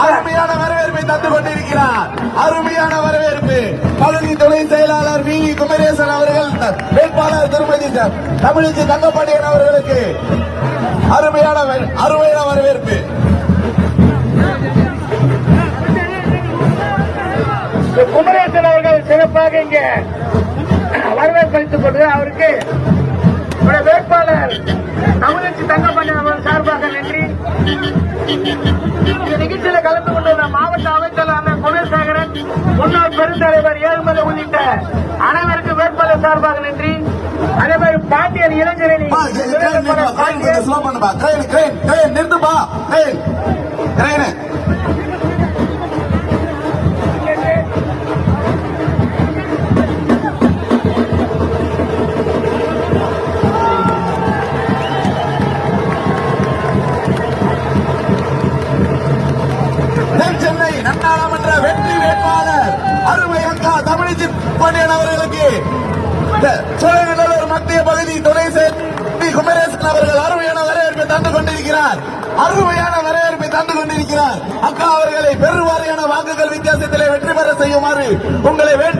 அருமையான வரவேற்பை தந்து கொண்டிருக்கிறார் அருமையான வரவேற்பு பகுதி துணை செயலாளர் வி குமரேசன் அவர்கள் வேட்பாளர் திருமதி தமிழிசை தங்கப்பாண்டியன் அவர்களுக்கு அருமையான அருமையான வரவேற்பு குமரேசன் அவர்கள் சிறப்பாக இங்க வரவேற்பளித்துக் கொண்டு அவருக்கு வேட்பாளர் இந்த நிகழ்ச்சியில கலந்து கொண்டுள்ள மாவட்ட அமைச்சரான குணசேகரன் முன்னாள் பெருந்தலைவர் ஏழுமலை உள்ளிட்ட அனைவருக்கும் வேட்பாளர் சார்பாக நன்றி. அதே மாதிரி பாண்டியன் இளைஞரணி. பா, நிறுத்துப்பா, அருமை அக்கா தமிழிச்சி பாண்டியன் அவர்களுக்கு. சோழநல்லூர் மத்திய பகுதி துணை செயலி குமரேசன் அவர்கள் அருமையான வரவேற்பை தந்து கொண்டிருக்கிறார். அருமையான வரவேற்பை தந்து கொண்டிருக்கிறார். அக்கா அவர்களை பெருவாரியான வாக்குகள் வித்தியாசத்திலே வெற்றி பெற செய்யுமாறு உங்களை வேண்டும்